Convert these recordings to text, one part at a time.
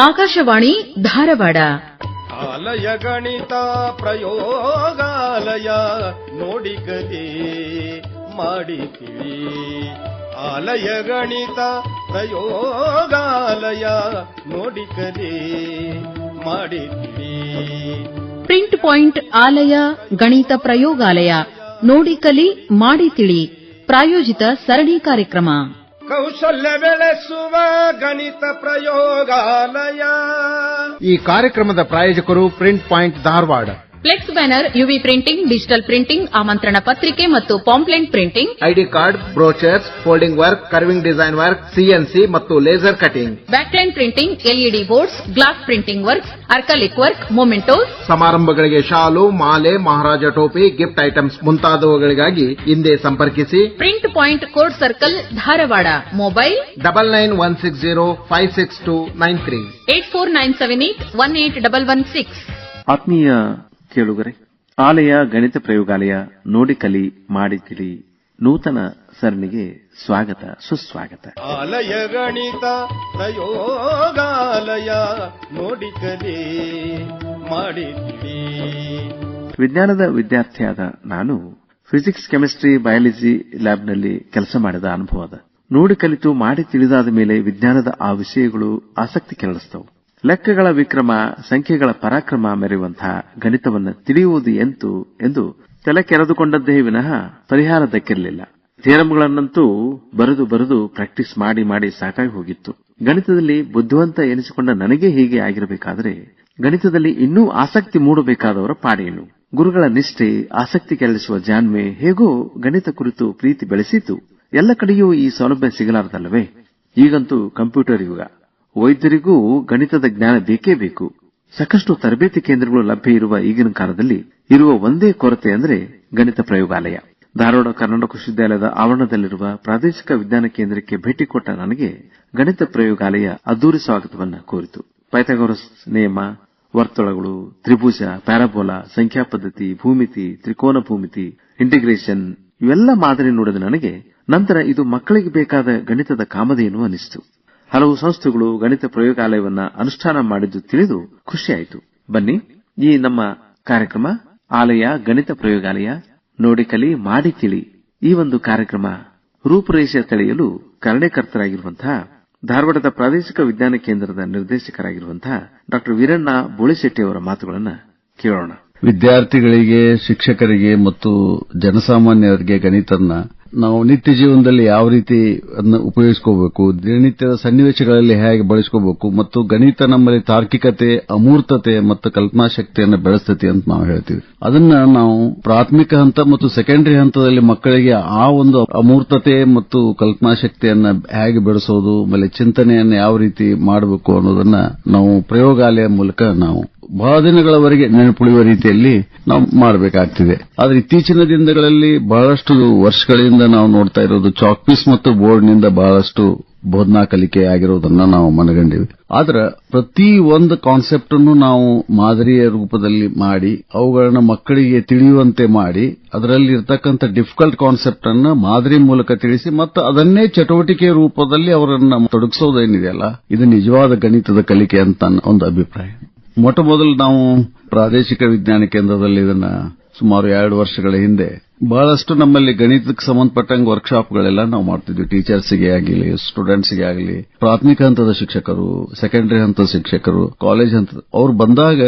ಆಕಾಶವಾಣಿ ಧಾರವಾಡ. ಆಲಯ ಗಣಿತ ಪ್ರಯೋಗಾಲಯ ನೋಡಿ ಕಲಿ ಮಾಡಿ ತಿಳಿ ಆಲಯ ಗಣಿತ ಪ್ರಯೋಗಾಲಯ ನೋಡಿ ಕಲಿ ಮಾಡಿ ತಿಳಿ ಪ್ರಿಂಟ್ ಪಾಯಿಂಟ್ ಆಲಯ ಗಣಿತ ಪ್ರಯೋಗಾಲಯ ನೋಡಿ ಕಲಿ ಮಾಡಿ ತಿಳಿ. ಪ್ರಾಯೋಜಿತ ಸರಣಿ ಕಾರ್ಯಕ್ರಮ. ಕೌಶಲ್ಯ ಬೆಳೆಸುವ ಗಣಿತ ಪ್ರಯೋಗಾಲಯ. ಈ ಕಾರ್ಯಕ್ರಮದ ಪ್ರಾಯೋಜಕರು print point Dharwad. Flex banner UV printing digital printing ಆಮಂತ್ರಣ ಪತ್ರಿಕೆ ಮತ್ತು pamphlet printing. ID card brochures folding work carving design work CNC ಮತ್ತು laser cutting. Backlight printing LED boards glass printing work acrylic work mementos. ಸಮಾರಂಭಗಳಿಗೆ ಶಾಲು ಮಾಲೆ ಮಹಾರಾಜ ಟೋಪಿ gift items ಮುಂತಾದವುಗಳಿಗಾಗಿ ಹಿಂದೆ ಸಂಪರ್ಕಿಸಿ. Print point court circle Dharwad mobile double nine one six zero five six two nine three eight four nine seven eight one eight double one six. ಆತ್ಮೀಯ ಕೇಳುಗರೆ ಆಲಯ ಗಣಿತ ಪ್ರಯೋಗಾಲಯ ನೋಡಿ ಕಲಿ ಮಾಡಿ ತಿಳಿ ನೂತನ ಸರಣಿಗೆ ಸ್ವಾಗತ ಸುಸ್ವಾಗತ. ಆಲಯ ಗಣಿತ ಪ್ರಯೋಗಾಲಯ ನೋಡಿ ಕಲಿ ಮಾಡಿ ತಿಳಿ ವಿಜ್ಞಾನದ ವಿದ್ಯಾರ್ಥಿಯಾದ ನಾನು ಫಿಸಿಕ್ಸ್ ಕೆಮಿಸ್ಟ್ರಿ ಬಯಾಲಜಿ ಲ್ಯಾಬ್ನಲ್ಲಿ ಕೆಲಸ ಮಾಡಿದ ಅನುಭವದ ನೋಡಿ ಕಲಿತು ಮಾಡಿ ತಿಳಿದಾದ ಮೇಲೆ ವಿಜ್ಞಾನದ ಆ ವಿಷಯಗಳು ಆಸಕ್ತಿ ಕೆರಳಿಸ್ತವು. ಲೆಕ್ಕಗಳ ವಿಕ್ರಮ, ಸಂಖ್ಯೆಗಳ ಪರಾಕ್ರಮ ಮೆರೆಯುವಂತಹ ಗಣಿತವನ್ನು ತಿಳಿಯುವುದು ಎಂತು ಎಂದು ತಲೆ ಕೆರೆದುಕೊಂಡದ್ದೇ ವಿನಃ ಪರಿಹಾರ ದಕ್ಕಿರಲಿಲ್ಲ ಥಿಯರಮ್ಗಳನ್ನಂತೂ ಬರೆದು ಬರೆದು ಪ್ರಾಕ್ಟೀಸ್ ಮಾಡಿ ಮಾಡಿ ಸಾಕಾಗಿ ಹೋಗಿತ್ತು. ಗಣಿತದಲ್ಲಿ ಬುದ್ಧಿವಂತ ಎನಿಸಿಕೊಂಡ ನನಗೆ ಹೀಗೆ ಆಗಿರಬೇಕಾದರೆ ಗಣಿತದಲ್ಲಿ ಇನ್ನೂ ಆಸಕ್ತಿ ಮೂಡಬೇಕಾದವರ ಪಾಡೇನು? ಗುರುಗಳ ನಿಷ್ಠೆ, ಆಸಕ್ತಿ ಕೆರಳಿಸುವ ಜಾನ್ಮೆ ಹೇಗೋ ಗಣಿತ ಕುರಿತು ಪ್ರೀತಿ ಬೆಳೆಸಿತು. ಎಲ್ಲ ಕಡೆಯೂ ಈ ಸೌಲಭ್ಯ ಸಿಗಲಾರದಲ್ಲವೇ? ಈಗಂತೂ ಕಂಪ್ಯೂಟರ್ ಯುಗ. ವೈದ್ಯರಿಗೂ ಗಣಿತದ ಜ್ಞಾನ ಬೇಕೇ ಬೇಕು. ಸಾಕಷ್ಟು ತರಬೇತಿ ಕೇಂದ್ರಗಳು ಲಭ್ಯ ಇರುವ ಈಗಿನ ಕಾಲದಲ್ಲಿ ಇರುವ ಒಂದೇ ಕೊರತೆ ಅಂದರೆ ಗಣಿತ ಪ್ರಯೋಗಾಲಯ. ಧಾರವಾಡ ಕರ್ನಾಟಕ ವಿಶ್ವವಿದ್ಯಾಲಯದ ಆವರಣದಲ್ಲಿರುವ ಪ್ರಾದೇಶಿಕ ವಿಜ್ಞಾನ ಕೇಂದ್ರಕ್ಕೆ ಭೇಟಿ ಕೊಟ್ಟ ನನಗೆ ಗಣಿತ ಪ್ರಯೋಗಾಲಯ ಅದ್ದೂರಿ ಸ್ವಾಗತವನ್ನು ಕೋರಿತು. ಪೈಥಾಗೋರಸ್ ನಿಯಮ ವರ್ತಳಗಳು, ತ್ರಿಭುಜ, ಪ್ಯಾರಾಬೋಲಾ, ಸಂಖ್ಯಾ ಪದ್ಧತಿ, ಭೂಮಿತಿ, ತ್ರಿಕೋನ ಭೂಮಿತಿ, ಇಂಟಿಗ್ರೇಷನ್ ಇವೆಲ್ಲ ಮಾದರಿ ನೋಡಿದ ನನಗೆ ನಂತರ ಇದು ಮಕ್ಕಳಿಗೆ ಬೇಕಾದ ಗಣಿತದ ಕಾಮಧೇನು ಅನಿಸಿತು ಹಲವು ಸಂಸ್ಥೆಗಳು ಗಣಿತ ಪ್ರಯೋಗಾಲಯವನ್ನ ಅನುಷ್ಠಾನ ಮಾಡಿದ್ದು ತಿಳಿದು ಖುಷಿಯಾಯಿತು. ಬನ್ನಿ, ಈ ನಮ್ಮ ಕಾರ್ಯಕ್ರಮ, ಆಲಯ ಗಣಿತ ಪ್ರಯೋಗಾಲಯ, ನೋಡಿ ಕಲಿ, ಮಾಡಿ ತಿಳಿ. ಈ ಒಂದು ಕಾರ್ಯಕ್ರಮ ರೂಪುರೇಷೆ ತಳೆಯಲು ಕಾರಣಕರ್ತರಾಗಿರುವಂತಹ ಧಾರವಾಡದ ಪ್ರಾದೇಶಿಕ ವಿಜ್ಞಾನ ಕೇಂದ್ರದ ನಿರ್ದೇಶಕರಾಗಿರುವಂತಹ ಡಾಕ್ಟರ್ ವೀರಣ್ಣ ಬೋಳಿಶೆಟ್ಟಿ ಅವರ ಮಾತುಗಳನ್ನು ಕೇಳೋಣ. ವಿದ್ಯಾರ್ಥಿಗಳಿಗೆ, ಶಿಕ್ಷಕರಿಗೆ ಮತ್ತು ಜನಸಾಮಾನ್ಯರಿಗೆ ಗಣಿತನ್ನ ನಾವು ನಿತ್ಯ ಜೀವನದಲ್ಲಿ ಯಾವ ರೀತಿ ಅದನ್ನ ಉಪಯೋಗಿಸ್ಕೋಬೇಕು, ದಿನನಿತ್ಯದ ಸನ್ನಿವೇಶಗಳಲ್ಲಿ ಹೇಗೆ ಬಳಸ್ಕೋಬೇಕು ಮತ್ತು ಗಣಿತ ನಮ್ಮಲ್ಲಿ ತಾರ್ಕಿಕತೆ, ಅಮೂರ್ತತೆ ಮತ್ತು ಕಲ್ಪನಾ ಶಕ್ತಿಯನ್ನು ಬೆಳೆಸ್ತತಿ ಅಂತ ನಾವು ಹೇಳ್ತೀವಿ. ಅದನ್ನ ನಾವು ಪ್ರಾಥಮಿಕ ಹಂತ ಮತ್ತು ಸೆಕೆಂಡರಿ ಹಂತದಲ್ಲಿ ಮಕ್ಕಳಿಗೆ ಆ ಒಂದು ಅಮೂರ್ತತೆ ಮತ್ತು ಕಲ್ಪನಾ ಶಕ್ತಿಯನ್ನ ಹೇಗೆ ಬೆಳೆಸೋದು, ಆಮೇಲೆ ಚಿಂತನೆಯನ್ನು ಯಾವ ರೀತಿ ಮಾಡಬೇಕು ಅನ್ನೋದನ್ನ ನಾವು ಪ್ರಯೋಗಾಲಯ ಮೂಲಕ ನಾವು ಬಹಳ ದಿನಗಳವರೆಗೆ ನೆನಪುಳಿಯುವ ರೀತಿಯಲ್ಲಿ ನಾವು ಮಾಡಬೇಕಾಗ್ತಿದೆ. ಆದರೆ ಇತ್ತೀಚಿನ ದಿನಗಳಲ್ಲಿ ಬಹಳಷ್ಟು ವರ್ಷಗಳಿಂದ ನಾವು ನೋಡ್ತಾ ಇರೋದು ಚಾಕ್ ಪೀಸ್ ಮತ್ತು ಬೋರ್ಡ್ನಿಂದ ಬಹಳಷ್ಟು ಬೋಧನಾ ಕಲಿಕೆ ಆಗಿರೋದನ್ನ ನಾವು ಮನಗಂಡಿವಿ. ಆದ್ರೆ ಪ್ರತಿ ಒಂದು ಕಾನ್ಸೆಪ್ಟ್ ಅನ್ನು ನಾವು ಮಾದರಿಯ ರೂಪದಲ್ಲಿ ಮಾಡಿ, ಅವುಗಳನ್ನ ಮಕ್ಕಳಿಗೆ ತಿಳಿಯುವಂತೆ ಮಾಡಿ ಅದರಲ್ಲಿ ಇರತಕ್ಕಂಥ ಡಿಫಿಕಲ್ಟ್ ಕಾನ್ಸೆಪ್ಟ್ ಅನ್ನ ಮಾದರಿ ಮೂಲಕ ತಿಳಿಸಿ ಮತ್ತು ಅದನ್ನೇ ಚಟುವಟಿಕೆ ರೂಪದಲ್ಲಿ ಅವರನ್ನ ತೊಡಗಿಸೋದೇನಿದೆಯಲ್ಲ, ಇದು ನಿಜವಾದ ಗಣಿತದ ಕಲಿಕೆ ಅಂತ ಒಂದು ಅಭಿಪ್ರಾಯ. ಮೊಟ್ಟ ಮೊದಲು ನಾವು ಪ್ರಾದೇಶಿಕ ವಿಜ್ಞಾನ ಕೇಂದ್ರದಲ್ಲಿ ಇದನ್ನು ಸುಮಾರು ಎರಡು ವರ್ಷಗಳ ಹಿಂದೆ ಬಹಳಷ್ಟು ನಮ್ಮಲ್ಲಿ ಗಣಿತಕ್ಕೆ ಸಂಬಂಧಪಟ್ಟಂಗೆ ವರ್ಕ್ಶಾಪ್ಗಳೆಲ್ಲ ನಾವು ಮಾಡ್ತಿದ್ವಿ. ಟೀಚರ್ಸ್ಗೆ ಆಗಲಿ ಸ್ಟೂಡೆಂಟ್ಸ್ಗೆ ಆಗಲಿ, ಪ್ರಾಥಮಿಕ ಹಂತದ ಶಿಕ್ಷಕರು ಸೆಕೆಂಡರಿ ಹಂತದ ಶಿಕ್ಷಕರು ಕಾಲೇಜ್ ಹಂತದ ಅವ್ರು ಬಂದಾಗ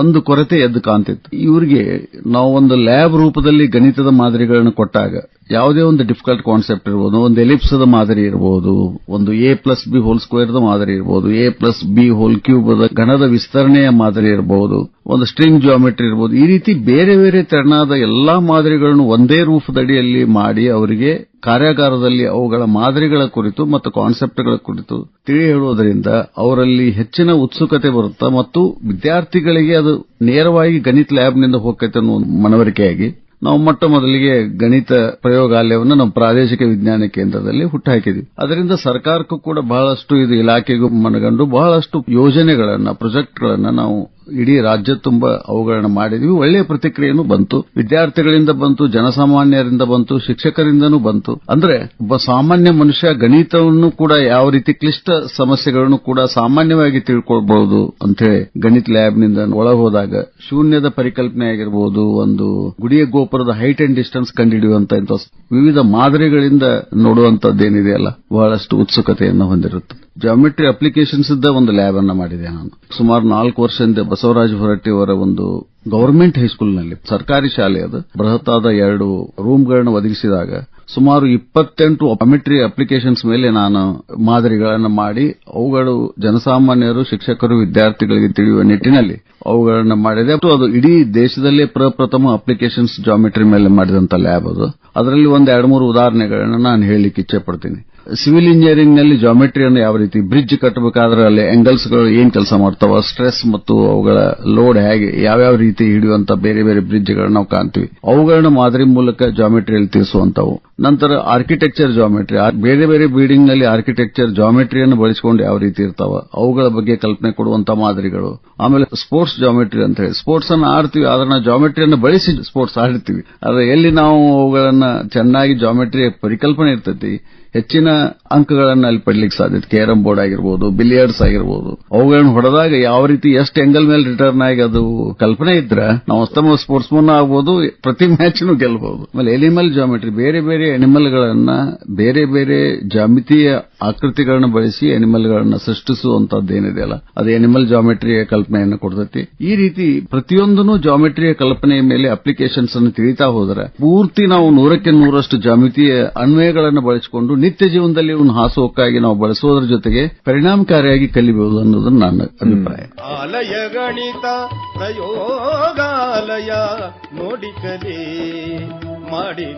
ಒಂದು ಕೊರತೆ ಎದ್ದು ಕಾಣ್ತಿತ್ತು. ಇವರಿಗೆ ನಾವು ಒಂದು ಲ್ಯಾಬ್ ರೂಪದಲ್ಲಿ ಗಣಿತದ ಮಾದರಿಗಳನ್ನು ಕೊಟ್ಟಾಗ ಯಾವುದೇ ಒಂದು ಡಿಫಿಕಲ್ಟ್ ಕಾನ್ಸೆಪ್ಟ್ ಇರಬಹುದು ಒಂದು ಎಲಿಪ್ಸದ ಮಾದರಿ ಇರಬಹುದು ಒಂದು A plus B whole square ಮಾದರಿ ಇರಬಹುದು A plus B whole cube ಗಣದ ವಿಸ್ತರಣೆಯ ಮಾದರಿ ಇರಬಹುದು ಒಂದು ಸ್ಟ್ರಿಂಗ್ ಜಿಯೋಮೆಟ್ರಿ ಇರಬಹುದು ಈ ರೀತಿ ಬೇರೆ ಬೇರೆ ತೆರನಾದ ಎಲ್ಲಾ ಮಾದರಿಗಳನ್ನು ಒಂದೇ ರೂಪದಡಿಯಲ್ಲಿ ಮಾಡಿ ಅವರಿಗೆ ಕಾರ್ಯಾಗಾರದಲ್ಲಿ ಅವುಗಳ ಮಾದರಿಗಳ ಕುರಿತು ಮತ್ತು ಕಾನ್ಸೆಪ್ಟ್ಗಳ ಕುರಿತು ತಿಳಿ ಹೇಳುವುದರಿಂದ ಅವರಲ್ಲಿ ಹೆಚ್ಚಿನ ಉತ್ಸುಕತೆ ಬರುತ್ತಾ ಮತ್ತು ವಿದ್ಯಾರ್ಥಿಗಳಿಗೆ ಅದು ನೇರವಾಗಿ ಗಣಿತ ಲ್ಯಾಬ್ನಿಂದ ಹೋಗ್ತೈತೆ ಅನ್ನೋ ಮನವರಿಕೆಯಾಗಿ ನಾವು ಮೊಟ್ಟ ಮೊದಲಿಗೆ ಗಣಿತ ಪ್ರಯೋಗಾಲಯವನ್ನು ನಮ್ಮ ಪ್ರಾದೇಶಿಕ ವಿಜ್ಞಾನ ಕೇಂದ್ರದಲ್ಲಿ ಹುಟ್ಟುಹಾಕಿದ್ವಿ ಅದರಿಂದ ಸರ್ಕಾರಕ್ಕೂ ಕೂಡ ಬಹಳಷ್ಟು ಇದು ಇಲಾಖೆಗೂ ಮನಗಂಡು ಬಹಳಷ್ಟು ಯೋಜನೆಗಳನ್ನ, ಪ್ರಾಜೆಕ್ಟ್ಗಳನ್ನ ನಾವು ಇಡೀ ರಾಜ್ಯ ತುಂಬ ಅವುಗಳನ್ನ ಮಾಡಿದ್ವಿ. ಒಳ್ಳೆಯ ಪ್ರತಿಕ್ರಿಯೆನೂ ಬಂತು. ವಿದ್ಯಾರ್ಥಿಗಳಿಂದ ಬಂತು, ಜನಸಾಮಾನ್ಯರಿಂದ ಬಂತು, ಶಿಕ್ಷಕರಿಂದನೂ ಬಂತು. ಅಂದ್ರೆ ಒಬ್ಬ ಸಾಮಾನ್ಯ ಮನುಷ್ಯ ಗಣಿತವನ್ನು ಕೂಡ ಯಾವ ರೀತಿ ಕ್ಲಿಷ್ಟ ಸಮಸ್ಯೆಗಳನ್ನು ಕೂಡ ಸಾಮಾನ್ಯವಾಗಿ ತಿಳ್ಕೊಳ್ಬಹುದು ಅಂತ ಹೇಳಿ ಗಣಿತ ಲ್ಯಾಬ್ನಿಂದ ಒಳಗೆ ಹೋದಾಗ ಶೂನ್ಯದ ಪರಿಕಲ್ಪನೆ ಆಗಿರಬಹುದು ಒಂದು ಗುಡಿಯ ಗೋಪುರದ ಹೈಟ್ ಅಂಡ್ ಡಿಸ್ಟೆನ್ಸ್ ಕಂಡುಹಿಡಿಯುವಂತ ಇಂಥ ವಿವಿಧ ಮಾದರಿಗಳಿಂದ ನೋಡುವಂತದ್ದೇನಿದೆಯಲ್ಲ ಬಹಳಷ್ಟು ಉತ್ಸುಕತೆಯನ್ನು ಹೊಂದಿರುತ್ತೆ ಜಾಮೆಟ್ರಿ ಅಪ್ಲಿಕೇಶನ್ಸ್ ಇದ್ದ ಒಂದು ಲ್ಯಾಬ್ ಅನ್ನು ಮಾಡಿದೆ ನಾನು. ಸುಮಾರು ನಾಲ್ಕು ವರ್ಷದಿಂದ ಬಸವರಾಜ ಹೊರಟ್ಟಿ ಅವರ ಒಂದು ಗವರ್ಮೆಂಟ್ ಹೈಸ್ಕೂಲ್ನಲ್ಲಿ ಸರ್ಕಾರಿ ಶಾಲೆ ಅದು. ಬೃಹತ್ತಾದ ಎರಡು ರೂಮ್ಗಳನ್ನು ಒದಗಿಸಿದಾಗ ಸುಮಾರು ಇಪ್ಪತ್ತೆಂಟು ಅಮಿಟ್ರಿ ಅಪ್ಲಿಕೇಶನ್ಸ್ ಮೇಲೆ ನಾನು ಮಾದರಿಗಳನ್ನು ಮಾಡಿ, ಅವುಗಳು ಜನಸಾಮಾನ್ಯರು, ಶಿಕ್ಷಕರು, ವಿದ್ಯಾರ್ಥಿಗಳಿಗೆ ತಿಳಿಯುವ ನಿಟ್ಟಿನಲ್ಲಿ ಅವುಗಳನ್ನು ಮಾಡಿದೆ. ಮತ್ತು ಅದು ಇಡೀ ದೇಶದಲ್ಲೇ ಪ್ರಪ್ರಥಮ ಅಪ್ಲಿಕೇಶನ್ಸ್ ಜಾಮಿಟ್ರಿ ಮೇಲೆ ಮಾಡಿದಂತ ಲ್ಯಾಬ್ ಅದು. ಅದರಲ್ಲಿ ಒಂದೆರಡು ಮೂರು ಉದಾಹರಣೆಗಳನ್ನು ನಾನು ಹೇಳಲಿಕ್ಕೆ ಇಚ್ಛೆ ಪಡ್ತೀನಿ ಸಿವಿಲ್ ಇಂಜಿನಿಯರಿಂಗ್ನಲ್ಲಿ ಜಾಮೆಟ್ರಿಯನ್ನು ಯಾವ ರೀತಿ ಬ್ರಿಡ್ಜ್ ಕಟ್ಟಬೇಕಾದ್ರೆ ಅಲ್ಲಿ ಎಂಗಲ್ಸ್ಗಳು ಏನ್ ಕೆಲಸ ಮಾಡ್ತಾವ ಸ್ಟ್ರೆಸ್ ಮತ್ತು ಅವುಗಳ ಲೋಡ್ ಹೇಗೆ, ಯಾವ್ಯಾವ ರೀತಿ ಹಿಡಿಯುವಂತ ಬೇರೆ ಬೇರೆ ಬ್ರಿಡ್ಜ್ ಗಳನ್ನ ನಾವು ಕಾಣ್ತೀವಿ. ಅವುಗಳನ್ನ ಮಾದರಿ ಮೂಲಕ ಜಾಮೆಟ್ರಿಯಲ್ಲಿ ತಿಳಿಸುವಂತವು ನಂತರ ಆರ್ಕಿಟೆಕ್ಚರ್ ಜಾಮೆಟ್ರಿ ಬೇರೆ ಬೇರೆ ಬಿಲ್ಡಿಂಗ್ನಲ್ಲಿ ಆರ್ಕಿಟೆಕ್ಚರ್ ಜಾಮೆಟ್ರಿಯನ್ನು ಬಳಸಿಕೊಂಡು ಯಾವ ರೀತಿ ಇರ್ತಾವ, ಅವುಗಳ ಬಗ್ಗೆ ಕಲ್ಪನೆ ಕೊಡುವಂತ ಮಾದರಿಗಳು. ಆಮೇಲೆ ಸ್ಪೋರ್ಟ್ಸ್ ಜಾಮೆಟ್ರಿ ಅಂತ ಹೇಳಿ. ಸ್ಪೋರ್ಟ್ಸ್ ಅನ್ನು ಆಡ್ತೀವಿ ಅದನ್ನ ಜಾಮೆಟ್ರಿಯನ್ನು ಬಳಸಿ ಸ್ಪೋರ್ಟ್ಸ್ ಆಡ್ತೀವಿ. ಆದ್ರೆ ಎಲ್ಲಿ ನಾವು ಅವುಗಳನ್ನ ಚೆನ್ನಾಗಿ ಜಾಮೆಟ್ರಿ ಪರಿಕಲ್ಪನೆ ಇರ್ತೈತಿ, ಹೆಚ್ಚಿನ ಅಂಕಗಳನ್ನು ಅಲ್ಲಿ ಪಡ್ಲಿಕ್ಕೆ ಸಾಧ್ಯತೆ ಕೇರಂ ಬೋರ್ಡ್ ಆಗಿರ್ಬೋದು ಬಿಲಿಯರ್ಡ್ಸ್ ಆಗಿರ್ಬೋದು. ಅವುಗಳನ್ನು ಹೊಡೆದಾಗ ಯಾವ ರೀತಿ ಎಷ್ಟು ಎಂಗಲ್ ಮೇಲೆ ರಿಟರ್ನ್ ಆಗಿ ಅದು ಕಲ್ಪನೆ ಇದ್ರೆ ನಾವು ಉತ್ತಮ ಸ್ಪೋರ್ಟ್ಸ್ ಮನ್ ಆಗ್ಬೋದು, ಪ್ರತಿ ಮ್ಯಾಚ್ನು ಗೆಲ್ಲಬಹುದು ಆಮೇಲೆ ಎನಿಮಲ್ ಜಾಮೆಟ್ರಿ ಬೇರೆ ಬೇರೆ ಎನಿಮಲ್ಗಳನ್ನ ಬೇರೆ ಬೇರೆ ಜಾಮಿತೀಯ ಆಕೃತಿಗಳನ್ನ ಬಳಸಿ ಎನಿಮಲ್ಗಳನ್ನ ಸೃಷ್ಟಿಸುವಂತದ್ದೇನಿದೆಯಲ್ಲ ಅದು ಎನಿಮಲ್ ಜಾಮೆಟ್ರಿಯ ಕಲ್ಪನೆಯನ್ನು ಕೊಡ್ತೈತಿ. ಈ ರೀತಿ ಪ್ರತಿಯೊಂದನ್ನು ಜಾಮೆಟ್ರಿಯ ಕಲ್ಪನೆಯ ಮೇಲೆ ಅಪ್ಲಿಕೇಶನ್ಸ್ ಅನ್ನು ತಿಳಿತಾ ಹೋದರೆ, ಪೂರ್ತಿ ನಾವು ನೂರಕ್ಕೆ ನೂರಷ್ಟು ಜಾಮಿತಿಯ ಅನ್ವಯಗಳನ್ನು ಬಳಸಿಕೊಂಡು ನಿತ್ಯ ಜೀವನದಲ್ಲಿ ಇವನು ಹಾಸುಹೊಕ್ಕಾಗಿ ನಾವು ಬಳಸುವುದರ ಜೊತೆಗೆ ಪರಿಣಾಮಕಾರಿಯಾಗಿ ಕಲಿಬಹುದು ಅನ್ನೋದನ್ನ ನನ್ನ ಅಭಿಪ್ರಾಯ. ಆಲಯ ಗಣಿತ ಪ್ರಯೋಗಾಲಯ ನೋಡಿ ಕಲಿ, ಮಾಡಿ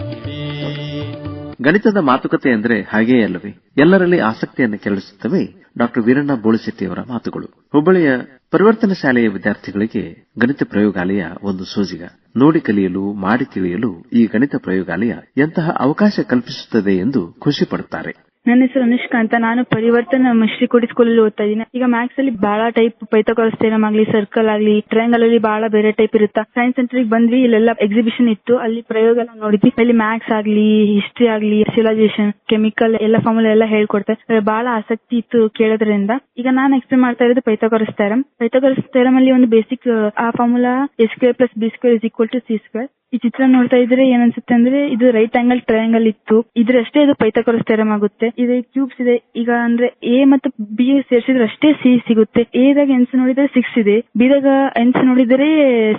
ಗಣಿತದ ಮಾತುಕತೆ ಅಂದ್ರೆ ಹಾಗೆಯೇ ಅಲ್ಲವೇ? ಎಲ್ಲರಲ್ಲಿ ಆಸಕ್ತಿಯನ್ನು ಕೆರಳಿಸುತ್ತವೆ ಡಾಕ್ಟರ್ ವೀರಣ್ಣ ಬೋಳಿಸೆಟ್ಟಿಯವರ ಮಾತುಗಳು. ಹುಬ್ಬಳ್ಳಿಯ ಪರಿವರ್ತನ ಶಾಲೆಯ ವಿದ್ಯಾರ್ಥಿಗಳಿಗೆ ಗಣಿತ ಪ್ರಯೋಗಾಲಯ ಒಂದು ಸೋಜಿಗ. ನೋಡಿ ಕಲಿಯಲು, ಮಾಡಿ ತಿಳಿಯಲು ಈ ಗಣಿತ ಪ್ರಯೋಗಾಲಯ ಎಂತಹ ಅವಕಾಶ ಕಲ್ಪಿಸುತ್ತದೆ ಎಂದು ಖುಷಿ ಪಡುತ್ತಾರೆ. ನನ್ನ ಹೆಸರು ಅನುಷ್ಕಾ ಅಂತ. ನಾನು ಪರಿವರ್ತನ ಶ್ರೀಕೋಟಿ ಸ್ಕೂಲಲ್ಲಿ ಓದ್ತಾ ಇದ್ದೀನಿ. ಈಗ ಮ್ಯಾಥ್ಸ್ ಅಲ್ಲಿ ಬಹಳ ಟೈಪ್ ಪೈಥಾಗರಸ್ ಥಿಯರಮ್ ಆಗ್ಲಿ ಸರ್ಕಲ್ ಆಗ್ಲಿ ಟ್ರಯಾಂಗಲ್ ಅಲ್ಲಿ ಬಹಳ ಬೇರೆ ಟೈಪ್ ಇರುತ್ತಾ? ಸೈನ್ಸ್ ಸೆಂಟರ್ ಬಂದ್ವಿ, ಇಲ್ಲೆಲ್ಲ ಎಕ್ಸಿಬಿಷನ್ ಇತ್ತು. ಅಲ್ಲಿ ಪ್ರಯೋಗ ಎಲ್ಲ ನೋಡಿದ್ವಿ. ಅಲ್ಲಿ ಮ್ಯಾಥ್ಸ್ ಆಗ್ಲಿ ಹಿಸ್ಟ್ರಿ ಆಗ್ಲಿ ಸಿಲೈಸೇಷನ್ ಕೆಮಿಕಲ್ ಎಲ್ಲ ಫಾರ್ಮುಲಾ ಎಲ್ಲ ಹೇಳ್ಕೊಡ್ತಾರೆ ಬಹಳ ಆಸಕ್ತಿ ಇತ್ತು ಕೇಳೋದ್ರಿಂದ. ಈಗ ನಾನು ಎಕ್ಸ್ಪ್ಲೇನ್ ಮಾಡ್ತಾ ಇರೋದು ಪೈಥಾಗರಸ್ ಥಿಯರಮ್ ಪೈಥಾಗರಸ್ ಥಿಯರಮ್ ಅಲ್ಲಿ ಒಂದು ಬೇಸಿಕ್ ಆ formula S square plus B square is equal to C square ಈ ಚಿತ್ರ ನೋಡ್ತಾ ಇದ್ರೆ ಏನನ್ಸುತ್ತೆ ಅಂದ್ರೆ ಇದು ರೈಟ್ ಆಂಗಲ್ ಟ್ರಯಾಂಗಲ್ ಇತ್ತು. ಇದ್ರಷ್ಟೇ ಇದು ಪೈಥಾಗರಸ್ ಥಿಯರಂ ಆಗುತ್ತೆ. ಇದು ಕ್ಯೂಬ್ಸ್ ಇದೆ. ಈಗ ಅಂದ್ರೆ ಎ ಮತ್ತು ಬಿ ಸೇರಿಸಿದ್ರೆ ಅಷ್ಟೇ ಸಿ ಸಿಗುತ್ತೆ. ಎ ದಾಗ ಎನ್ಸ್ ನೋಡಿದ್ರೆ ಸಿಕ್ಸ್ ಇದೆ. ಬಿ ದಾಗ ಎನ್ಸ್ ನೋಡಿದ್ರೆ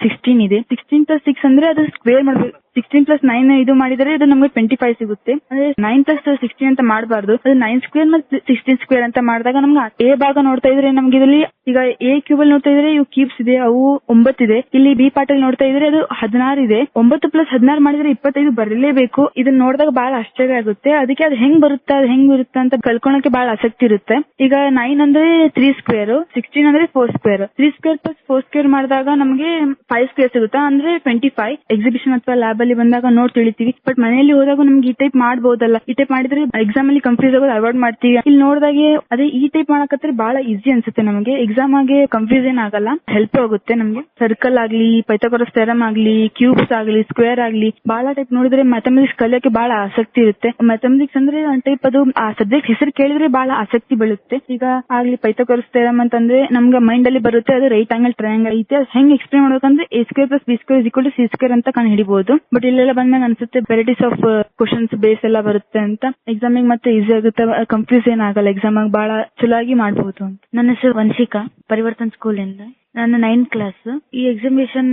ಸಿಕ್ಸ್ಟೀನ್ ಇದೆ. ಸಿಕ್ಸ್ಟೀನ್ ಪ್ಲಸ್ ಸಿಕ್ಸ್ ಅಂದ್ರೆ ಅದು ಸ್ಕ್ವೇರ್ ಮಾಡ್ಬೇಕು. ಸಿಕ್ಸ್ಟೀನ್ ಪ್ಲಸ್ ನೈನ್ ಇದು ಮಾಡಿದರೆ ಅದು ನಮಗೆ ಟ್ವೆಂಟಿ ಫೈವ್ ಸಿಗುತ್ತೆ. ಅಂದ್ರೆ ನೈನ್ ಪ್ಲಸ್ ಸಿಕ್ಸ್ಟೀನ್ ಅಂತ ಮಾಡಬಾರ್ದು. ಅದು ನೈನ್ ಸ್ಕ್ವೇರ್ ಮತ್ತೆ ಸಿಕ್ಸ್ಟೀನ್ ಸ್ಕ್ವೇರ್ ಅಂತ ಮಾಡಿದಾಗ ನಮ್ಗೆ ಎ ಭಾಗ ನೋಡ್ತಾ ಇದ್ರೆ ನಮ್ಗೆ ಇದರಲ್ಲಿ ಈಗ ಎ ಕ್ಯೂಬ್ ಅಲ್ಲಿ ನೋಡ್ತಾ ಇದ್ರೆ ಇವು ಕ್ಯೂಬ್ಸ್ ಇದೆ, ಅವು ಒಂಬತ್ತಿದೆ ಇಲ್ಲಿ ಬಿ ಪಾರ್ಟ್ ಅಲ್ಲಿ ನೋಡ್ತಾ ಇದ್ರೆ ಅದು ಹದಿನಾರು ಇದೆ. ಒಂಬತ್ತು ಪ್ಲಸ್ ಹದಿನಾರು ಮಾಡಿದ್ರೆ ಇಪ್ಪತ್ತೈದು ಬರಲೇಬೇಕು. ಇದನ್ನ ನೋಡಿದಾಗ ಬಹಳ ಆಶ್ಚರ್ಯ ಆಗುತ್ತೆ. ಅದಕ್ಕೆ ಅದು ಹೆಂಗ್ ಬರುತ್ತೆ, ಅದು ಹೆಂಗ್ ಬರುತ್ತೆ ಅಂತ ಕಲ್ಕೊಳಕ್ಕೆ ಬಹಳ ಆಸಕ್ತಿ ಇರುತ್ತೆ. ಈಗ ನೈನ್ ಅಂದ್ರೆ ತ್ರೀ ಸ್ಕ್ವೇರ್ ಸಿಕ್ಸ್ಟೀನ್ ಅಂದ್ರೆ four square three square plus four square ಮಾಡಿದಾಗ ನಮಗೆ ಫೈವ್ ಸ್ಕ್ವೇರ್ ಸಿಗುತ್ತೆ? ಅಂದ್ರೆ ಟ್ವೆಂಟಿ ಫೈವ್ ಎಕ್ಸಿಬಿಷನ್ ಅಥವಾ ಲ್ಯಾಬ್ ಅಲ್ಲಿ ಬಂದಾಗ ನೋಡ್ ತಿಳಿತೀವಿ. ಬಟ್ ಮನೆಯಲ್ಲಿ ಹೋದಾಗ ನಮ್ಗೆ ಈ ಟೈಪ್ ಮಾಡಬಹುದಲ್ಲ ಈ ಟೈಪ್ ಮಾಡಿದ್ರೆ ಎಕ್ಸಾಮ್ ಅಲ್ಲಿ ಕನ್ಫ್ಯೂಸ್ ಆಗೋದು ಅವಾಯ್ಡ್ ಮಾಡ್ತೀವಿ. ಇಲ್ಲಿ ನೋಡಿದಾಗೆ ಅದೇ ಈ ಟೈಪ್ ಮಾಡಕತ್ರೆ ಬಹಳ ಈಸಿ ಅನ್ಸುತ್ತೆ ನಮಗೆ. ಎಕ್ಸಾಮ್ ಆಗಿ ಕನ್ಫ್ಯೂಸ್ ಏನ್ ಆಗಲ್ಲ. ಹೆಲ್ಪ್ ಆಗುತ್ತೆ ನಮ್ಗೆ. ಸರ್ಕಲ್ ಆಗ್ಲಿ ಪೈಥಾಗೋರಸ್ ಥೆರಮ್ ಆಗ್ಲಿ ಕ್ಯೂಬ್ಸ್ ಆಗ್ಲಿ ಸ್ಕ್ವೇರ್ ಆಗ್ಲಿ ಬಹಳ ಟೈಪ್ ನೋಡಿದ್ರೆ ಮ್ಯಾಥಮೆಟಿಕ್ಸ್ ಕಲಿಯೋಕೆ ಬಹಳ ಆಸಕ್ತಿ ಇರುತ್ತೆ. ಮ್ಯಾಥಮೆಟಿಕ್ಸ್ ಅಂದ್ರೆ ಒಂದ್ ಟೈಪ್ ಅದು ಆ ಸಬ್ಜೆಕ್ಟ್ ಹೆಸರು ಕೇಳಿದ್ರೆ ಬಹಳ ಆಸಕ್ತಿ ಬೀಳುತ್ತೆ. ಈಗ ಆಗ್ಲಿ ಪೈಥಾಗೋರಸ್ ಥೆರಮ್ ಅಂತಂದ್ರೆ ನಮ್ಗೆ ಮೈಂಡ್ ಅಲ್ಲಿ ಬರುತ್ತೆ ಅದು ರೈಟ್ ಆಂಗಲ್ ಟ್ರಯಾಂಗಲ್ ಐತೆ. ಹೆಂಗ್ ಎಕ್ಸ್ಪ್ಲೇನ್ ಮಾಡ್ಬೇಕಂದ್ರೆ A square plus B square equal to C square ಅಂತ ಕಂಡು ಹಿಡಿಬಹುದು ಬಟ್ ಇಲ್ಲೆಲ್ಲ ಬಂದ್ಮೇಲೆ ಅನ್ಸುತ್ತೆ ವೆರೈಟೀಸ್ ಆಫ್ ಕ್ವಶನ್ಸ್ ಬೇಸ್ ಎಲ್ಲ ಬರುತ್ತೆ ಅಂತ. ಎಕ್ಸಾಮಿಗೆ ಮತ್ತೆ ಈಸಿ ಆಗುತ್ತೆ ಕನ್ಫ್ಯೂಸ್ ಏನ್ ಆಗಲ್ಲ. ಎಕ್ಸಾಮ್ ಆಗಿ ಬಹಳ ಚಲೋ ಆಗಿ ಮಾಡಬಹುದು ಅಂತ. ನನ್ನ ಹೆಸರು ವಂಶಿಕಾ, ಪರಿವರ್ತನ್ ಸ್ಕೂಲ್ ಇಂದ. ನಾನು ನೈನ್ತ್ ಕ್ಲಾಸ್ ಈ ಎಕ್ಸಿಬಿಷನ್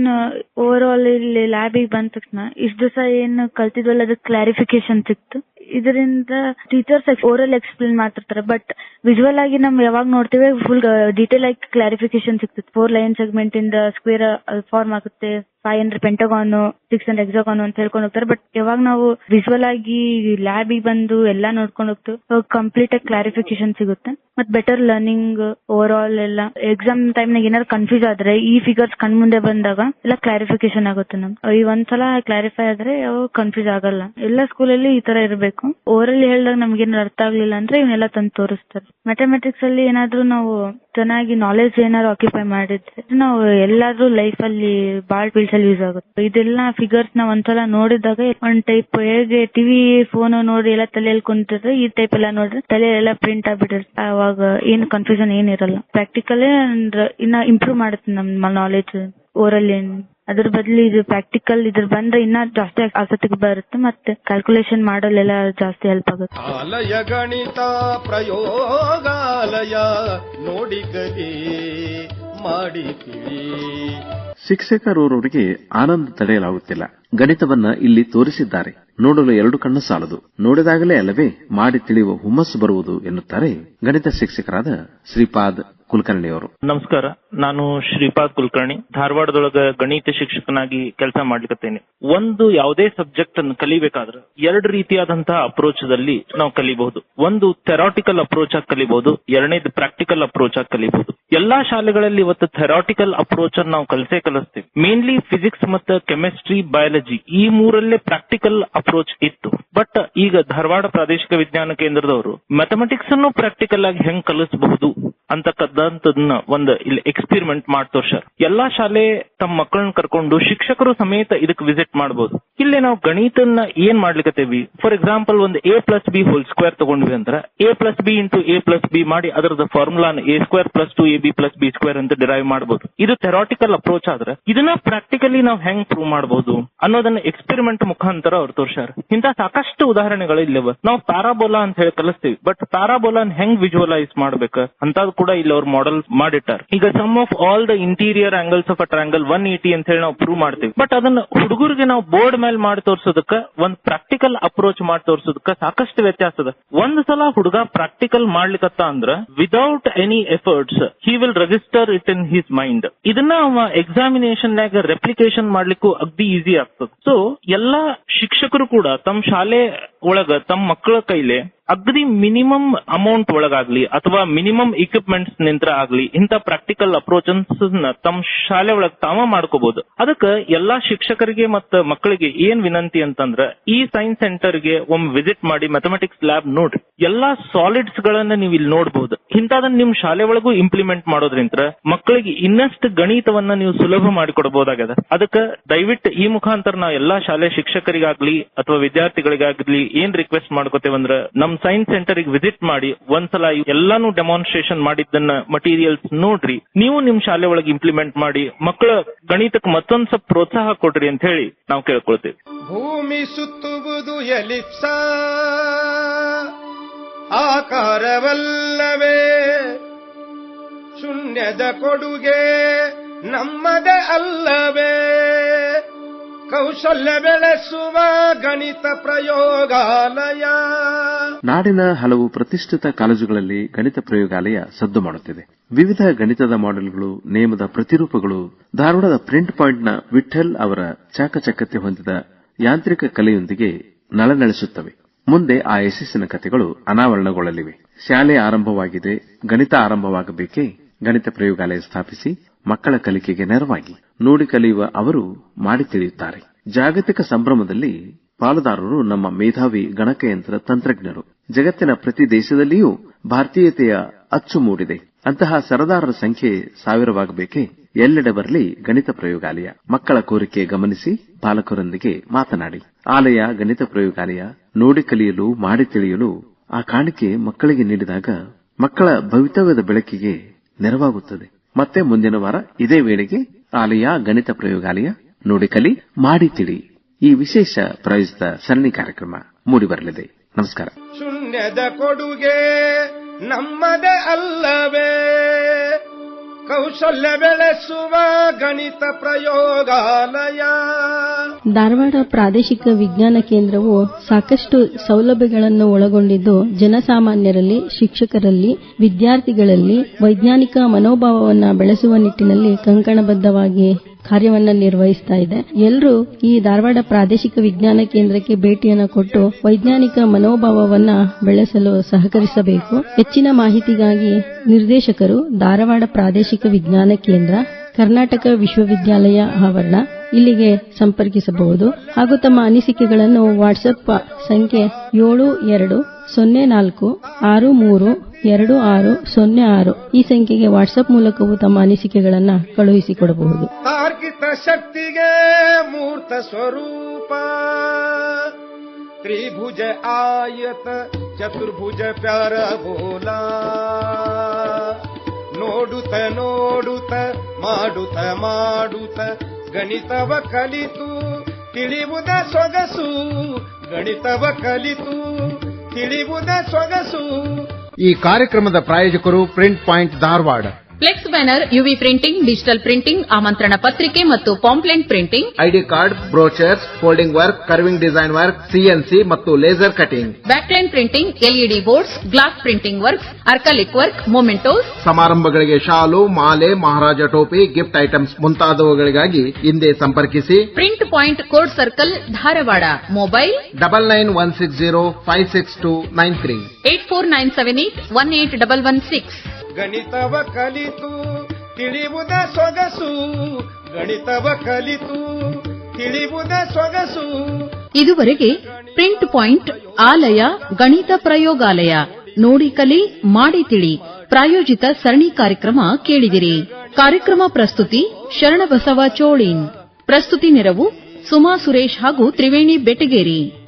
ಓವರ್ ಆಲ್ ಇಲ್ಲಿ ಲ್ಯಾಬಿಗೆ ಬಂದ ತಕ್ಷಣ ಇಷ್ಟ ದಿವಸ ಏನು ಕಲ್ತಿದ್ವಲ್ಲ, ಅದಕ್ಕೆ ಕ್ಲಾರಿಫಿಕೇಶನ್ ಸಿಕ್ತು. ಇದರಿಂದ ಟೀಚರ್ಸ್ ಓರಲ್ ಎಕ್ಸ್ಪ್ಲೇನ್ ಮಾಡ್ತಿರ್ತಾರೆ. ಬಟ್ ವಿಜುವಲ್ ಆಗಿ ನಮ್ ಯಾವಾಗ ನೋಡ್ತೇವೆ ಫುಲ್ ಡೀಟೇಲ್ ಆಗಿ ಕ್ಲಾರಿಫಿಕೇಶನ್ ಸಿಗ್ತದೆ ಫೋರ್ ಲೈನ್ ಸೆಗ್ಮೆಂಟ್ ಇಂದ ಸ್ಕ್ವೇರ್ ಫಾರ್ಮ್ ಆಗುತ್ತೆ. Five hundred pentagon six hundred hexagon ಅಂತ ಹೇಳ್ಕೊಂಡು ಹೋಗ್ತಾರೆ. ಬಟ್ ಯಾವಾಗ ನಾವು ವಿಜುವಲ್ ಆಗಿ ಲ್ಯಾಬಿಗೆ ಬಂದು ಎಲ್ಲಾ ನೋಡ್ಕೊಂಡು ಹೋಗ್ತೀವಿ ಕಂಪ್ಲೀಟ್ ಆಗಿ ಕ್ಲಾರಿಫಿಕೇಶನ್ ಸಿಗುತ್ತೆ. ಮತ್ ಬೆಟರ್ ಲರ್ನಿಂಗ್ ಓವರ್ ಆಲ್ ಎಲ್ಲ. ಎಕ್ಸಾಮ್ ಟೈಮ್ ನಾಗ ಏನಾದ್ರು ಕನ್ಫ್ಯೂಸ್ ಆದ್ರೆ, ಈ ಫಿಗರ್ಸ್ ಕಣ್ ಮುಂದೆ ಬಂದಾಗ ಎಲ್ಲ ಕ್ಲಾರಿಫಿಕೇಶನ್ ಆಗುತ್ತೆ ನಮ್ ಈ ಒಂದ್ಸಲ ಕ್ಲಾರಿಫೈ ಆದ್ರೆ ಕನ್ಫ್ಯೂಸ್ ಆಗಲ್ಲ. ಎಲ್ಲ ಸ್ಕೂಲಲ್ಲಿ ಈ ತರ ಇರಬೇಕು. ಓವರಲ್ಲಿ ಹೇಳಿದಾಗ ನಮ್ಗೆ ಅರ್ಥ ಆಗ್ಲಿಲ್ಲ ಅಂದ್ರೆ ಇವನ್ನೆಲ್ಲ ತಂದು ತೋರಿಸ್ತಾರೆ. ಮ್ಯಾಥಮೆಟಿಕ್ಸ್ ಅಲ್ಲಿ ಏನಾದ್ರೂ ನಾವು ಚೆನ್ನಾಗಿ ನಾಲೆಜ್ ಏನಾದ್ರು ಆಕ್ಯುಪೈ ಮಾಡಿದ್ರೆ, ನಾವು ಎಲ್ಲಾದ್ರೂ ಲೈಫ್ ಅಲ್ಲಿ ಬಾಳ್ ಅಲ್ಲಿ ಯೂಸ್ ಆಗುತ್ತೆ. ಇದೆಲ್ಲ ಫಿಗರ್ಸ್ನ ಒಂದ್ಸಲ ನೋಡಿದಾಗ ಒಂದ್ ಟೈಪ್ ಹೇಗೆ ಟಿವಿ ಫೋನ್ ನೋಡಿ ಎಲ್ಲ ತಲೆಯಲ್ಲಿ ಕುಂತಿದ್ರೆ ಈ ಟೈಪ್ ಎಲ್ಲ ನೋಡಿದ್ರೆ ತಲೆ ಎಲ್ಲ ಪ್ರಿಂಟ್ ಆಗ್ಬಿಟ್ಟಿರುತ್ತೆ. ಅವಾಗ ಏನು ಕನ್ಫ್ಯೂಷನ್ ಏನಿರಲ್ಲ. ಪ್ರಾಕ್ಟಿಕಲ್ ಇನ್ನ ಇಂಪ್ರೂವ್ ಮಾಡುತ್ತೆ ನಮ್ಮ ನಾಲೆಜ್ ಓರಲ್ ಅದ್ರ ಬದಲು ಇದು ಪ್ರಾಕ್ಟಿಕಲ್ ಇದ್ರ ಬಂದ್ರೆ ಇನ್ನ ಜಾಸ್ತಿ ಆಸಕ್ತಿಗೆ ಬರುತ್ತೆ ಮತ್ತೆ ಕ್ಯಾಲ್ಕುಲೇಷನ್ ಮಾಡಲೆಲ್ಲ ಜಾಸ್ತಿ ಹೆಲ್ಪ್ ಆಗುತ್ತೆ. ಆಲಯ ಗಣಿತ ಪ್ರಯೋಗಾಲಯ ನೋಡಿ ಕಲಿ ಮಾಡಿ ತಿಳಿ ಶಿಕ್ಷಕರವರಿಗೆ ಆನಂದ ತಡೆಯಲಾಗುತ್ತಿಲ್ಲ. ಗಣಿತವನ್ನ ಇಲ್ಲಿ ತೋರಿಸಿದ್ದಾರೆ. ನೋಡಲು ಎರಡು ಕಣ್ಣು ಸಾಲದು. ನೋಡಿದಾಗಲೇ ಅಲ್ಲವೇ, ಮಾಡಿ ತಿಳಿಯುವ ಹುಮ್ಮಸ್ಸು ಬರುವುದು ಎನ್ನುತ್ತಾರೆ ಗಣಿತ ಶಿಕ್ಷಕರಾದ ಶ್ರೀಪಾದ್ ಕುಲಕರ್ಣಿಯವರು. ನಮಸ್ಕಾರ. ನಾನು ಶ್ರೀಪಾದ್ ಕುಲಕರ್ಣಿ. ಧಾರವಾಡದೊಳಗ ಗಣಿತ ಶಿಕ್ಷಕನಾಗಿ ಕೆಲಸ ಮಾಡ್ಲಿಕತ್ತೇನೆ. ಒಂದು ಯಾವುದೇ ಸಬ್ಜೆಕ್ಟ್ ಅನ್ನು ಕಲಿಬೇಕಾದ್ರೆ ಎರಡು ರೀತಿಯಾದಂತಹ ಅಪ್ರೋಚ್ ದಲ್ಲಿ ನಾವು ಕಲಿಬಹುದು. ಒಂದು ಥೆರಾಟಿಕಲ್ ಅಪ್ರೋಚ್ ಆಗಿ ಕಲಿಬಹುದು. ಎರಡನೇದು ಪ್ರಾಕ್ಟಿಕಲ್ ಅಪ್ರೋಚ್ ಆಗಿ ಕಲಿಬಹುದು. ಎಲ್ಲಾ ಶಾಲೆಗಳಲ್ಲಿ ಇವತ್ತು ಥೆರಾಟಿಕಲ್ ಅಪ್ರೋಚ್ ಅನ್ನು ನಾವು ಕಲಿಸೇ ಕಲಿಸ್ತೀವಿ. ಮೇನ್ಲಿ ಫಿಸಿಕ್ಸ್ ಮತ್ತು ಕೆಮಿಸ್ಟ್ರಿ ಬಯಾಲಜಿ ಈ ಮೂರಲ್ಲೇ ಪ್ರಾಕ್ಟಿಕಲ್ ಅಪ್ರೋಚ್ ಇತ್ತು. ಬಟ್ ಈಗ ಧಾರವಾಡ ಪ್ರಾದೇಶಿಕ ವಿಜ್ಞಾನ ಕೇಂದ್ರದವರು ಮ್ಯಾಥಮೆಟಿಕ್ಸ್ ಅನ್ನು ಪ್ರಾಕ್ಟಿಕಲ್ ಆಗಿ ಹೆಂಗ್ ಕಲಿಸಬಹುದು ಅಂತಕ್ಕಂಥದ್ದನ್ನ ಒಂದು ಇಲ್ಲಿ ಎಕ್ಸ್ಪೆರಿಮೆಂಟ್ ಮಾಡಿ ತೋರ್ಸಾರ ಎಲ್ಲಾ ಶಾಲೆ ತಮ್ಮ ಮಕ್ಕಳನ್ನ ಕರ್ಕೊಂಡು ಶಿಕ್ಷಕರು ಸಮೇತ ಇದಕ್ಕೆ ವಿಸಿಟ್ ಮಾಡಬಹುದು ಇಲ್ಲಿ ನಾವು ಗಣಿತನ್ನ ಏನ್ ಮಾಡ್ಲಿಕತ್ತೇವಿ? ಫಾರ್ ಎಕ್ಸಾಂಪಲ್ ಒಂದು A plus B whole square ತಗೊಂಡ್ವಿ ಅಂದ್ರೆ A plus B into A plus B ಮಾಡಿ ಅದರದ ಫಾರ್ಮುಲಾನ A square plus two A B plus B square ಅಂತ ಡಿರೈವ್ ಮಾಡಬಹುದು ಇದು ಥೆರಾಟಿಕಲ್ ಅಪ್ರೋಚ್ ಆದ್ರೆ, ಇದನ್ನ ಪ್ರಾಕ್ಟಿಕಲಿ ನಾವು ಹೆಂಗ್ ಪ್ರೂವ್ ಮಾಡಬಹುದು ಅನ್ನೋದನ್ನ ಎಕ್ಸ್ಪೆರಿಮೆಂಟ್ ಮುಖಾಂತರ ಅವ್ರು ತೋರ್ಸಾರ ಇಂತ ಸಾಕಷ್ಟು ಉದಾಹರಣೆಗಳು ಇಲ್ಲವ? ನಾವು ಪ್ಯಾರಾಬೋಲಾ ಅಂತ ಹೇಳಿ ಕಲಿಸ್ತೀವಿ ಬಟ್ ಪ್ಯಾರಾಬೋಲಾನ್ ಹೆಂಗ್ ವಿಜುವಲೈಸ್ ಮಾಡ್ಬೇಕು ಅಂತದ್ ಕೂಡ ಇಲ್ಲಿ ಅವ್ರು ಮಾಡೆಲ್ ಮಾಡಿಟ್ಟಾರ. ಈಗ sum of all the interior angles of a triangle one eighty ಅಂತ ಹೇಳಿ ನಾವು ಪ್ರೂವ್ ಮಾಡ್ತೀವಿ. ಬಟ್ ಅದನ್ನ ಹುಡುಗರಿಗೆ ನಾವು ಬೋರ್ಡ್ ಮೇಲೆ ಮಾಡಿ ತೋರ್ಸೋದಕ್ಕ, ಒಂದ್ ಪ್ರಾಕ್ಟಿಕಲ್ ಅಪ್ರೋಚ್ ಮಾಡಿ ತೋರ್ಸೋದಕ್ಕ ಸಾಕಷ್ಟು ವ್ಯತ್ಯಾಸ ಅದ. ಒಂದ್ ಸಲ ಹುಡುಗ ಪ್ರಾಕ್ಟಿಕಲ್ ಮಾಡ್ಲಿಕತ್ತ ಅಂದ್ರ without any efforts he will register it in his mind ಇದನ್ನ ಅವ ಎಕ್ಸಾಮಿನೇಷನ್ ನಾಗ ರೆಪ್ಲಿಕೇಶನ್ ಮಾಡ್ಲಿಕ್ಕೂ ಅಗ್ದಿ ಈಸಿ ಆಗ್ತದ. ಸೊ ಎಲ್ಲಾ ಶಿಕ್ಷಕರು ಕೂಡ ತಮ್ಮ ಶಾಲೆ ಒಳಗ ತಮ್ಮ ಮಕ್ಕಳ ಕೈಲೆ ಅಗ್ದಿ ಮಿನಿಮಮ್ ಅಮೌಂಟ್ ಒಳಗಾಗ್ಲಿ ಅಥವಾ ಮಿನಿಮಮ್ ಇಕ್ವಿಪ್ಮೆಂಟ್ಸ್ ನಿಂತ್ರ ಆಗ್ಲಿ ಇಂತ ಪ್ರಾಕ್ಟಿಕಲ್ ಅಪ್ರೋಚಸ್ ತಮ್ಮ ಶಾಲೆ ಒಳಗ್ ತಾವ ಮಾಡ್ಕೋಬಹುದು ಅದಕ್ಕ ಎಲ್ಲಾ ಶಿಕ್ಷಕರಿಗೆ ಮತ್ತ ಮಕ್ಕಳಿಗೆ ಏನ್ ವಿನಂತಿ ಅಂತಂದ್ರ, ಈ ಸೈನ್ಸ್ ಸೆಂಟರ್ಗೆ ಒಮ್ಮೆ ವಿಸಿಟ್ ಮಾಡಿ ಮ್ಯಾಥಮೆಟಿಕ್ಸ್ ಲ್ಯಾಬ್ ನೋಡ್ರಿ. ಎಲ್ಲಾ ಸಾಲಿಡ್ಸ್ ಗಳನ್ನ ನೀವು ಇಲ್ಲಿ ನೋಡಬಹುದು ಇಂಥದನ್ನ ನಿಮ್ ಶಾಲೆ ಒಳಗೂ ಇಂಪ್ಲಿಮೆಂಟ್ ಮಾಡೋದ್ರಿಂತ ಮಕ್ಕಳಿಗೆ ಇನ್ನಷ್ಟು ಗಣಿತವನ್ನ ನೀವು ಸುಲಭ ಮಾಡಿಕೊಡಬಹುದಾಗದ ಅದಕ್ಕ ದಯವಿಟ್ಟು ಈ ಮುಖಾಂತರ ನಾವು ಎಲ್ಲಾ ಶಾಲೆ ಶಿಕ್ಷಕರಿಗಾಗ್ಲಿ ಅಥವಾ ವಿದ್ಯಾರ್ಥಿಗಳಿಗಾಗ್ಲಿ ಏನ್ ರಿಕ್ವೆಸ್ಟ್ ಮಾಡ್ಕೋತೇವಂದ್ರ ನಮ್ ಸೈನ್ಸ್ ಸೆಂಟರ್ ವಿಸಿಟ್ ಮಾಡಿ ಒಂದ್ಸಲ ಎಲ್ಲಾನು ಡೆಮಾನ್ಸ್ಟ್ರೇಷನ್ ಮಾಡಿದ್ದನ್ನ ಮಟೀರಿಯಲ್ಸ್ ನೋಡ್ರಿ. ನೀವು ನಿಮ್ ಶಾಲೆ ಒಳಗೆ ಇಂಪ್ಲಿಮೆಂಟ್ ಮಾಡಿ ಮಕ್ಕಳ ಗಣಿತಕ್ಕೆ ಮತ್ತೊಂದ್ ಸ್ವಲ್ಪ ಪ್ರೋತ್ಸಾಹ ಕೊಡ್ರಿ ಅಂತ ಹೇಳಿ ನಾವು ಕೇಳ್ಕೊಳ್ತೇವೆ. ಭೂಮಿ ಸುತ್ತುವುದು ಎಲಿಪ್ಸ ಆಕಾರವಲ್ಲವೇ ಶೂನ್ಯದ ಕೊಡುಗೆ ನಮ್ಮದೆ ಅಲ್ಲವೇ. ಕೌಶಲ್ಯ ಬೆಳೆಸುವ ಗಣಿತ ಪ್ರಯೋಗಾಲಯ. ನಾಡಿನ ಹಲವು ಪ್ರತಿಷ್ಠಿತ ಕಾಲೇಜುಗಳಲ್ಲಿ ಗಣಿತ ಪ್ರಯೋಗಾಲಯ ಸದ್ದು ಮಾಡುತ್ತಿದೆ. ವಿವಿಧ ಗಣಿತದ ಮಾಡೆಲ್ಗಳು, ನೇಮದ ಪ್ರತಿರೂಪಗಳು, ಧಾರವಾಡದ ಪ್ರಿಂಟ್ ಪಾಯಿಂಟ್ನ ವಿಠಲ್ ಅವರ ಚಾಕಚಕ್ಯತೆ ಹೊಂದಿದ ಯಾಂತ್ರಿಕ ಕಲೆಯೊಂದಿಗೆ ನಳನಳಿಸುತ್ತವೆ. ಮುಂದೆ ಆ ಯಶಸ್ಸಿನ ಕಥೆಗಳು ಅನಾವರಣಗೊಳ್ಳಲಿವೆ. ಶಾಲೆ ಆರಂಭವಾಗಿದೆ, ಗಣಿತ ಆರಂಭವಾಗಬೇಕೇ? ಗಣಿತ ಪ್ರಯೋಗಾಲಯ ಸ್ಥಾಪಿಸಿ ಮಕ್ಕಳ ಕಲಿಕೆಗೆ ನೆರವಾಗಿ ನೋಡಿ ಕಲಿಯುವ ಅವರು ಮಾಡಿ ತಿಳಿಯುತ್ತಾರೆ. ಜಾಗತಿಕ ಸಂಭ್ರಮದಲ್ಲಿ ಪಾಲುದಾರರು ನಮ್ಮ ಮೇಧಾವಿ ಗಣಕಯಂತ್ರ ತಂತ್ರಜ್ಞರು. ಜಗತ್ತಿನ ಪ್ರತಿ ದೇಶದಲ್ಲಿಯೂ ಭಾರತೀಯತೆಯ ಅಚ್ಚು ಮೂಡಿದೆ. ಅಂತಹ ಸರದಾರರ ಸಂಖ್ಯೆ ಸಾವಿರವಾಗಬೇಕೇ? ಎಲ್ಲೆಡೆ ಬರಲಿ ಗಣಿತ ಪ್ರಯೋಗಾಲಯ. ಮಕ್ಕಳ ಕೋರಿಕೆ ಗಮನಿಸಿ ಪಾಲಕರೊಂದಿಗೆ ಮಾತನಾಡಿ. ಆಲಯ ಗಣಿತ ಪ್ರಯೋಗಾಲಯ ನೋಡಿ ಕಲಿಯಲು, ಮಾಡಿ ತಿಳಿಯಲು ಆ ಕಾಣಿಕೆ ಮಕ್ಕಳಿಗೆ ನೀಡಿದಾಗ ಮಕ್ಕಳ ಭವಿತವ್ಯದ ಬೆಳಕಿಗೆ ನೆರವಾಗುತ್ತದೆ. ಮತ್ತೆ ಮುಂದಿನ ವಾರ ಇದೇ ವೇಳೆಗೆ ಆಲಯ ಗಣಿತ ಪ್ರಯೋಗಾಲಯ ನೋಡಿ ಕಲಿ, ಮಾಡಿ ತಿಳಿ. ಈ ವಿಶೇಷ ಪ್ರಾಯೋಜಿತ ಸರಣಿ ಕಾರ್ಯಕ್ರಮ ಮೂಡಿಬರಲಿದೆ. ನಮಸ್ಕಾರ. ಶೂನ್ಯದ ಕೊಡುಗೆ ನಮ್ಮದೇ ಅಲ್ಲವೇ? ಕೌಶಲ್ಯ ಬೆಳೆಸುವ ಗಣಿತ ಪ್ರಯೋಗಾಲಯ. ಧಾರವಾಡ ಪ್ರಾದೇಶಿಕ ವಿಜ್ಞಾನ ಕೇಂದ್ರವು ಸಾಕಷ್ಟು ಸೌಲಭ್ಯಗಳನ್ನು ಒಳಗೊಂಡಿದ್ದು, ಜನಸಾಮಾನ್ಯರಲ್ಲಿ, ಶಿಕ್ಷಕರಲ್ಲಿ, ವಿದ್ಯಾರ್ಥಿಗಳಲ್ಲಿ ವೈಜ್ಞಾನಿಕ ಮನೋಭಾವವನ್ನು ಬೆಳೆಸುವ ನಿಟ್ಟಿನಲ್ಲಿ ಕಂಕಣಬದ್ಧವಾಗಿ ಕಾರ್ಯವನ್ನ ನಿರ್ವಹಿಸ್ತಾ ಇದೆ. ಎಲ್ಲರೂ ಈ ಧಾರವಾಡ ಪ್ರಾದೇಶಿಕ ವಿಜ್ಞಾನ ಕೇಂದ್ರಕ್ಕೆ ಭೇಟಿಯನ್ನು ಕೊಟ್ಟು ವೈಜ್ಞಾನಿಕ ಮನೋಭಾವವನ್ನ ಬೆಳೆಸಲು ಸಹಕರಿಸಬೇಕು. ಹೆಚ್ಚಿನ ಮಾಹಿತಿಗಾಗಿ ನಿರ್ದೇಶಕರು ಧಾರವಾಡ ಪ್ರಾದೇಶಿಕ ವಿಜ್ಞಾನ ಕೇಂದ್ರ, ಕರ್ನಾಟಕ ವಿಶ್ವವಿದ್ಯಾಲಯ ಆವರಣ ಇಲ್ಲಿಗೆ ಸಂಪರ್ಕಿಸಬಹುದು. ಹಾಗೂ ತಮ್ಮ ಅನಿಸಿಕೆಗಳನ್ನು ವಾಟ್ಸ್ಆಪ್ ಸಂಖ್ಯೆ ಏಳು ಎರಡು ಸೊನ್ನೆ ನಾಲ್ಕು ಆರು ಮೂರು ಎರಡು ಆರು ಸೊನ್ನೆ ಆರು ಈ ಸಂಖ್ಯೆಗೆ ವಾಟ್ಸ್ಆಪ್ ಮೂಲಕವೂ ತಮ್ಮ ಅನಿಸಿಕೆಗಳನ್ನು ಕಳುಹಿಸಿಕೊಡಬಹುದು. ತಾರ್ಕಿಕ ಶಕ್ತಿಗೆ ಮೂರ್ತ ಸ್ವರೂಪ. ತ್ರಿಭುಜ ಆಯತ, ಚತುರ್ಭುಜ ಪ್ಯಾರ ಬೋಲಾ ನೋಡುತ ನೋಡುತ, ಮಾಡುತ ಮಾಡುತ, ಗಣಿತವ ಕಲಿತು ತಿಳಿಬುದ ಸೊಗಸು, ಗಣಿತವ ಕಲಿತು ತಿಳಿಬುದ ಸೊಗಸು. ಈ ಕಾರ್ಯಕ್ರಮದ ಪ್ರಾಯೋಜಕರು print point Dharwad. Flex banner UV printing digital printing ಆಮಂತ್ರಣ ಪತ್ರಿಕೆ ಮತ್ತು pamphlet printing ID card brochures folding work carving design work CNC ಮತ್ತು laser cutting backlight printing LED boards glass printing works acrylic work mementos ಸಮಾರಂಭಗಳಿಗೆ ಶಾಲು ಮಾಲೆ ಮಹಾರಾಜ ಟೋಪಿ gift items ಮುಂತಾದವುಗಳಿಗಾಗಿ ಹಿಂದೆ ಸಂಪರ್ಕಿಸಿ. Print point court circle Dharwad mobile double nine one six zero five six two nine three eight four nine seven eight one eight double one six ಗಣಿತವ ಕಲಿತು ತಿಳಿಯುವುದ ಸೊಗಸು, ಗಣಿತವ ಕಲಿತು ತಿಳಿಯುವುದ ಸೊಗಸು. ಇದುವರೆಗೆ ಪ್ರಿಂಟ್ ಪಾಯಿಂಟ್ ಆಲಯ ಗಣಿತ ಪ್ರಯೋಗಾಲಯ. ನೋಡಿ ಕಲಿ, ಮಾಡಿ ತಿಳಿ. ಪ್ರಾಯೋಜಿತ ಸರಣಿ ಕಾರ್ಯಕ್ರಮ ಕೇಳಿದಿರಿ. ಕಾರ್ಯಕ್ರಮ ಪ್ರಸ್ತುತಿ ಶರಣಬಸವ ಚೋಳಿನ್. ಪ್ರಸ್ತುತಿ ನೆರವು ಸುಮಾ ಸುರೇಶ್ ಹಾಗೂ ತ್ರಿವೇಣಿ ಬೆಟಗೇರಿ.